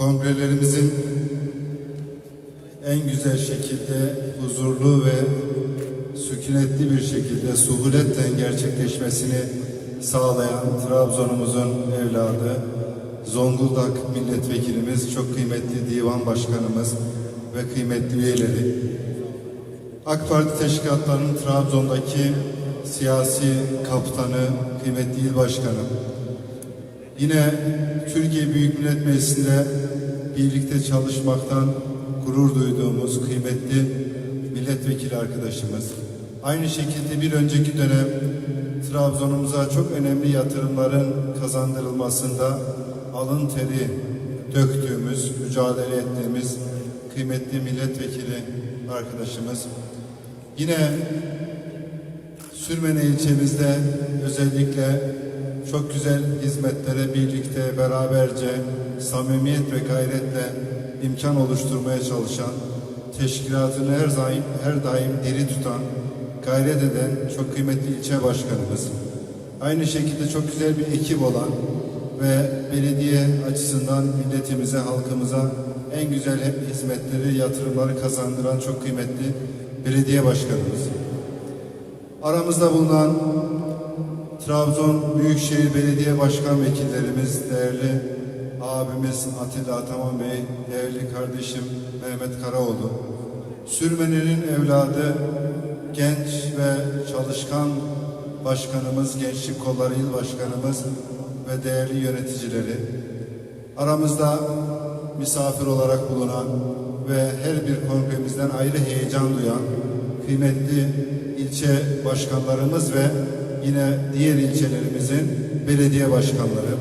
Kongrelerimizin en güzel şekilde huzurlu ve sükunetli bir şekilde suhuletle gerçekleşmesini sağlayan Trabzon'umuzun evladı Zonguldak milletvekilimiz, çok kıymetli divan başkanımız ve kıymetli üyeleri. AK Parti teşkilatlarının Trabzon'daki siyasi kaptanı, kıymetli il başkanım, Yine Türkiye Büyük Millet Meclisi'nde birlikte çalışmaktan gurur duyduğumuz kıymetli milletvekili arkadaşımız. Aynı şekilde bir önceki dönem Trabzon'umuza çok önemli yatırımların kazandırılmasında alın teri döktüğümüz, mücadele ettiğimiz kıymetli milletvekili arkadaşımız. Yine Sürmene ilçemizde özellikle çok güzel hizmetlere birlikte beraberce samimiyet ve gayretle imkan oluşturmaya çalışan, teşkilatını her daim, her daim diri tutan, gayret eden çok kıymetli ilçe başkanımız. Aynı şekilde çok güzel bir ekip olan ve belediye açısından milletimize, halkımıza en güzel hizmetleri, yatırımları kazandıran çok kıymetli belediye başkanımız. Aramızda bulunan Trabzon Büyükşehir Belediye Başkan Vekillerimiz, değerli abimiz Atilla Ataman Bey, değerli kardeşim Mehmet Karaoğlu, Sürmene'nin evladı, genç ve çalışkan başkanımız, Gençlik Kolları İl Başkanımız ve değerli yöneticileri, aramızda misafir olarak bulunan ve her bir kongremizden ayrı heyecan duyan kıymetli ilçe başkanlarımız ve yine diğer ilçelerimizin belediye başkanları.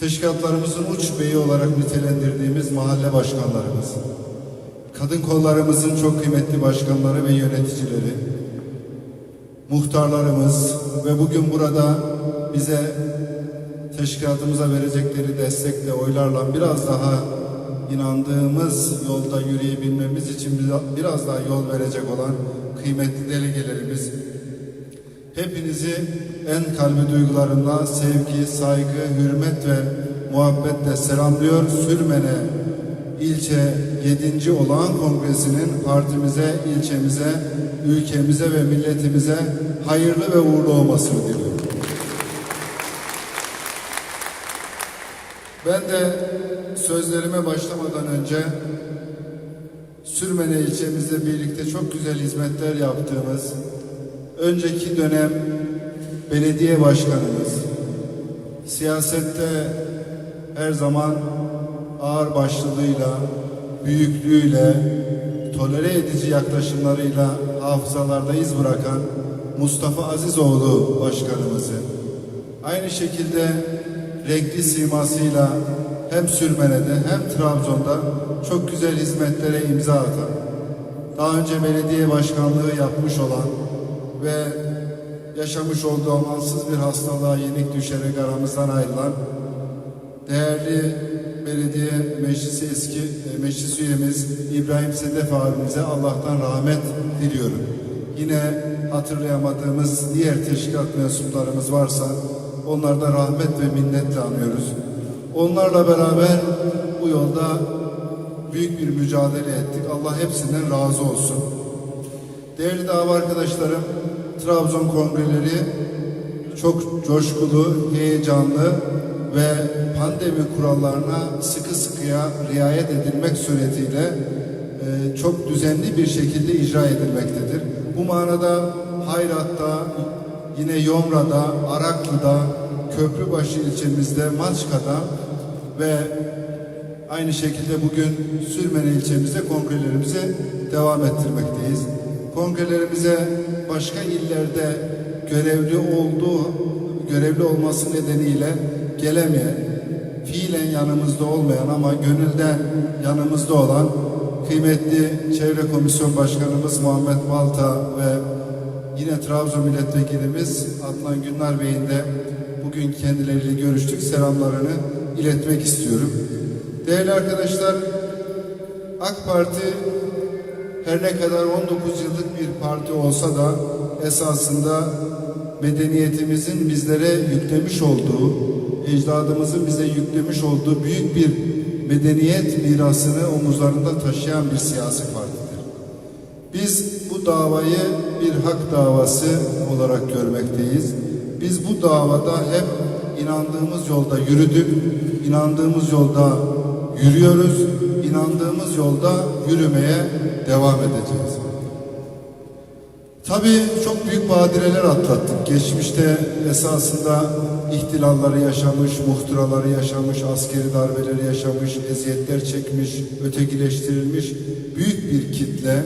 Teşkilatlarımızın uç beyi olarak nitelendirdiğimiz mahalle başkanlarımız, kadın kollarımızın çok kıymetli başkanları ve yöneticileri, muhtarlarımız ve bugün burada bize teşkilatımıza verecekleri destekle, oylarla biraz daha inandığımız yolda yürüyebilmemiz için biraz daha yol verecek olan kıymetli delegelerimiz, hepinizi en kalbi duygularımla sevgi, saygı, hürmet ve muhabbetle selamlıyor. Sürmene ilçe 7. olağan kongresinin partimize, ilçemize, ülkemize ve milletimize hayırlı ve uğurlu olmasını diliyorum. Ben de sözlerime başlamadan önce Sürmene ilçemizde birlikte çok güzel hizmetler yaptığımız önceki dönem belediye başkanımız siyasette her zaman ağır başlılığıyla, büyüklüğüyle, tolere edici yaklaşımlarıyla hafızalarda iz bırakan Mustafa Azizoğlu başkanımızı aynı şekilde renkli simasıyla hem Sürmene'de hem Trabzon'da çok güzel hizmetlere imza atan, daha önce belediye başkanlığı yapmış olan ve yaşamış olduğu amansız bir hastalığa yenik düşerek aramızdan ayrılan değerli belediye meclisi eski e, meclis üyemiz İbrahim Sedef abimize Allah'tan rahmet diliyorum. Yine hatırlayamadığımız diğer teşkilat mensuplarımız varsa onlarda rahmet ve minnetle anıyoruz. Onlarla beraber bu yolda büyük bir mücadele ettik. Allah hepsinden razı olsun. Değerli dava arkadaşlarım, Trabzon kongreleri çok coşkulu, heyecanlı ve pandemi kurallarına sıkı sıkıya riayet edilmek suretiyle e, çok düzenli bir şekilde icra edilmektedir. Bu manada Hayrat'ta, yine Yomra'da, Araklı'da, Köprübaşı ilçemizde, Maçka'da ve aynı şekilde bugün Sürmene ilçemizde kongrelerimize devam ettirmekteyiz. Kongrelerimize başka illerde görevli olduğu görevli olması nedeniyle gelemeyen, fiilen yanımızda olmayan ama gönülden yanımızda olan kıymetli Çevre Komisyon Başkanımız Muhammed Balta ve yine Trabzon Milletvekilimiz Adnan Günler Bey'in de bugün kendileriyle görüştük. Selamlarını iletmek istiyorum. Değerli arkadaşlar, AK Parti her ne kadar 19 yıllık bir parti olsa da esasında medeniyetimizin bizlere yüklemiş olduğu, ecdadımızın bize yüklemiş olduğu büyük bir medeniyet mirasını omuzlarında taşıyan bir siyasi partidir. Biz bu davayı bir hak davası olarak görmekteyiz. Biz bu davada hep inandığımız yolda yürüdük, inandığımız yolda yürüyoruz, inandığımız yolda yürümeye devam edeceğiz. Tabii çok büyük badireler atlattık. Geçmişte esasında ihtilalları yaşamış, muhtıraları yaşamış, askeri darbeleri yaşamış, eziyetler çekmiş, ötekileştirilmiş büyük bir kitle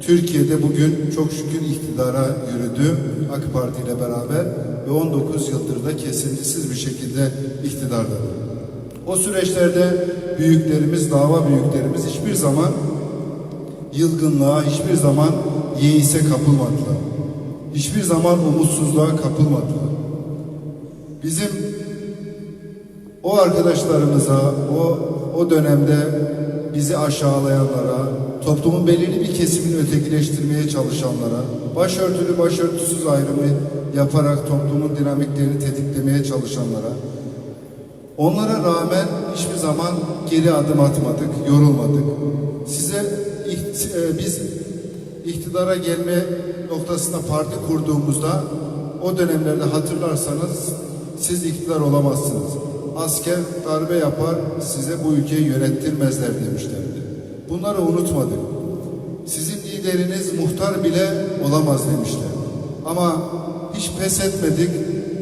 Türkiye'de bugün çok şükür iktidara yürüdü AK Parti ile beraber ve 19 yıldır da kesintisiz bir şekilde iktidardadır. O süreçlerde büyüklerimiz, dava büyüklerimiz hiçbir zaman yılgınlığa, hiçbir zaman yeise kapılmadılar. Hiçbir zaman umutsuzluğa kapılmadılar. Bizim o arkadaşlarımıza, o o dönemde bizi aşağılayanlara, toplumun belirli bir kesimini ötekileştirmeye çalışanlara, başörtülü başörtüsüz ayrımı yaparak toplumun dinamiklerini tetiklemeye çalışanlara, Onlara rağmen hiçbir zaman geri adım atmadık, yorulmadık. Size e, biz iktidara gelme noktasında parti kurduğumuzda o dönemlerde hatırlarsanız siz iktidar olamazsınız. Asker darbe yapar, size bu ülkeyi yönettirmezler demişlerdi. Bunları unutmadık. Sizin lideriniz muhtar bile olamaz demişler. Ama hiç pes etmedik,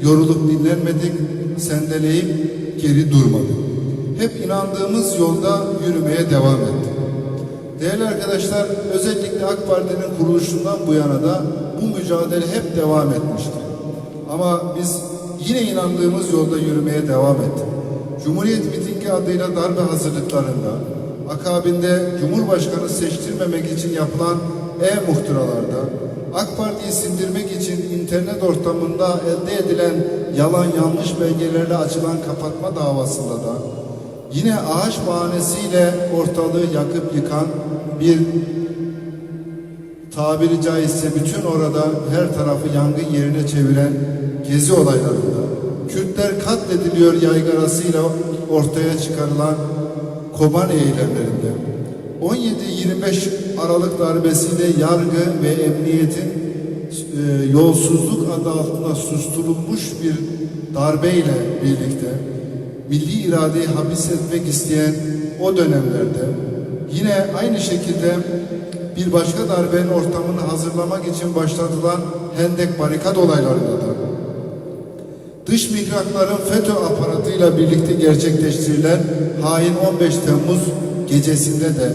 yorulup dinlenmedik, sendeleyip geri durmadık. Hep inandığımız yolda yürümeye devam ettik. Değerli arkadaşlar, özellikle AK Parti'nin kuruluşundan bu yana da bu mücadele hep devam etmiştir. Ama biz yine inandığımız yolda yürümeye devam ettik. Cumhuriyet mitingi adıyla darbe hazırlıklarında, akabinde Cumhurbaşkanı seçtirmemek için yapılan e-muhtıralarda, AK Parti'yi sindirmek için internet ortamında elde edilen yalan yanlış belgelerle açılan kapatma davasında da yine ağaç bahanesiyle ortalığı yakıp yıkan bir tabiri caizse bütün orada her tarafı yangın yerine çeviren gezi olaylarında Kürtler katlediliyor yaygarasıyla ortaya çıkarılan Kobani eylemlerinde 17-25 Aralık darbesiyle yargı ve emniyetin e, yolsuzluk adı altında susturulmuş bir darbeyle birlikte milli iradeyi hapis etmek isteyen o dönemlerde yine aynı şekilde bir başka darbenin ortamını hazırlamak için başlatılan Hendek barikat olaylarında da dış mihrakların FETÖ aparatıyla birlikte gerçekleştirilen hain 15 Temmuz gecesinde de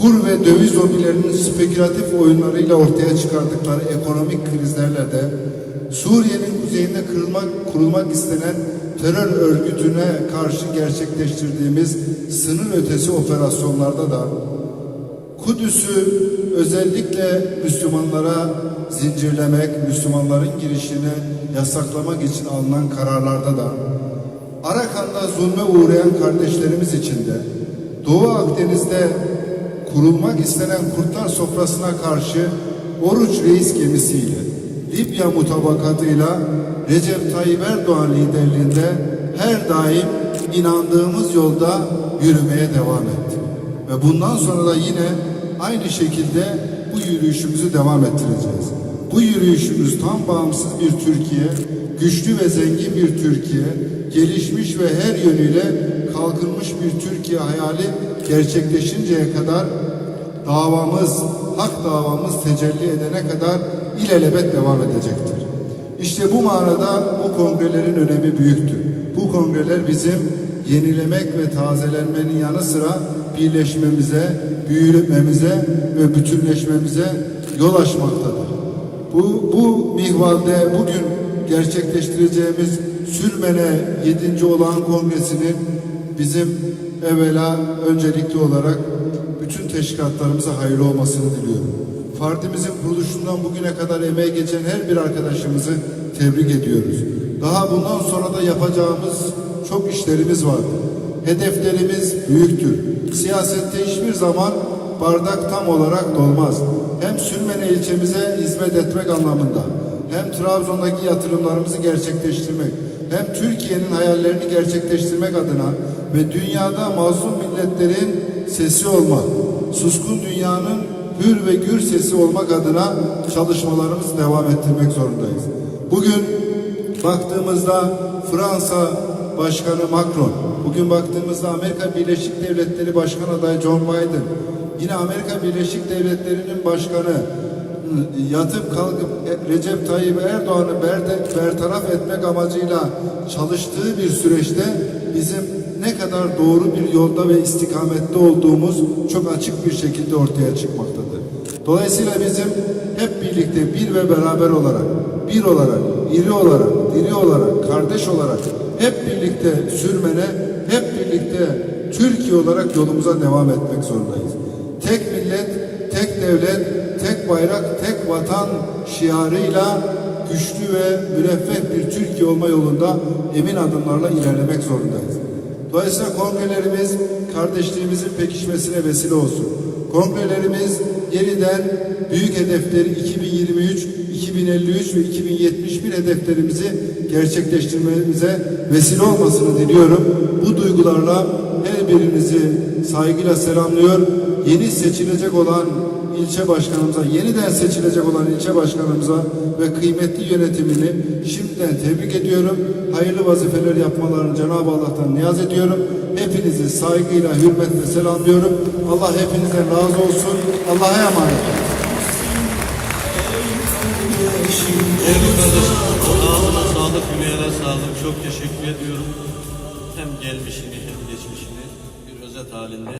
kur ve döviz lobilerinin spekülatif oyunlarıyla ortaya çıkardıkları ekonomik krizlerle de Suriye'nin kuzeyinde kırılmak, kurulmak istenen terör örgütüne karşı gerçekleştirdiğimiz sınır ötesi operasyonlarda da Kudüs'ü özellikle Müslümanlara zincirlemek, Müslümanların girişini yasaklamak için alınan kararlarda da Arakan'da zulme uğrayan kardeşlerimiz için de Doğu Akdeniz'de kurulmak istenen kurtlar sofrasına karşı Oruç Reis gemisiyle Libya mutabakatıyla Recep Tayyip Erdoğan liderliğinde her daim inandığımız yolda yürümeye devam ettik. Ve bundan sonra da yine aynı şekilde bu yürüyüşümüzü devam ettireceğiz. Bu yürüyüşümüz tam bağımsız bir Türkiye, güçlü ve zengin bir Türkiye, gelişmiş ve her yönüyle kalkınmış bir Türkiye hayali gerçekleşinceye kadar davamız, hak davamız tecelli edene kadar ilelebet devam edecektir. İşte bu manada bu kongrelerin önemi büyüktür. Bu kongreler bizim yenilemek ve tazelenmenin yanı sıra birleşmemize, büyümemize ve bütünleşmemize yol açmaktadır. Bu, bu mihvalde bugün gerçekleştireceğimiz Sülmene 7. olan kongresinin bizim evvela öncelikli olarak bütün teşkilatlarımıza hayırlı olmasını diliyorum. Partimizin kuruluşundan bugüne kadar emeği geçen her bir arkadaşımızı tebrik ediyoruz. Daha bundan sonra da yapacağımız çok işlerimiz var. Hedeflerimiz büyüktür. Siyasette hiçbir zaman bardak tam olarak dolmaz. Hem Sürmene ilçemize hizmet etmek anlamında, hem Trabzon'daki yatırımlarımızı gerçekleştirmek, hem Türkiye'nin hayallerini gerçekleştirmek adına ve dünyada mazlum milletlerin sesi olmak, suskun dünyanın hür ve gür sesi olmak adına çalışmalarımızı devam ettirmek zorundayız. Bugün baktığımızda Fransa Başkanı Macron, bugün baktığımızda Amerika Birleşik Devletleri Başkan adayı John Biden, yine Amerika Birleşik Devletleri'nin başkanı yatıp kalkıp Recep Tayyip Erdoğan'ı bertaraf etmek amacıyla çalıştığı bir süreçte bizim ne kadar doğru bir yolda ve istikamette olduğumuz çok açık bir şekilde ortaya çıkmaktadır. Dolayısıyla bizim hep birlikte bir ve beraber olarak, bir olarak, iri olarak, diri olarak, kardeş olarak hep birlikte sürmene, hep birlikte Türkiye olarak yolumuza devam etmek zorundayız. Tek devlet, tek bayrak, tek vatan şiarıyla güçlü ve müreffeh bir Türkiye olma yolunda emin adımlarla ilerlemek zorundayız. Dolayısıyla kongrelerimiz kardeşliğimizin pekişmesine vesile olsun. Kongrelerimiz yeniden büyük hedefleri 2023, 2053 ve 2071 hedeflerimizi gerçekleştirmemize vesile olmasını diliyorum. Bu duygularla her birinizi saygıyla selamlıyor. Yeni seçilecek olan ilçe başkanımıza, yeniden seçilecek olan ilçe başkanımıza ve kıymetli yönetimini şimdiden tebrik ediyorum. Hayırlı vazifeler yapmalarını Cenab-ı Allah'tan niyaz ediyorum. Hepinizi saygıyla, hürmetle selamlıyorum. Allah hepinizden razı olsun. Allah'a emanet olun. Değerli sağlık, yüreğine sağlık. Çok teşekkür ediyorum. Hem gelmişini hem geçmişini bir özet halinde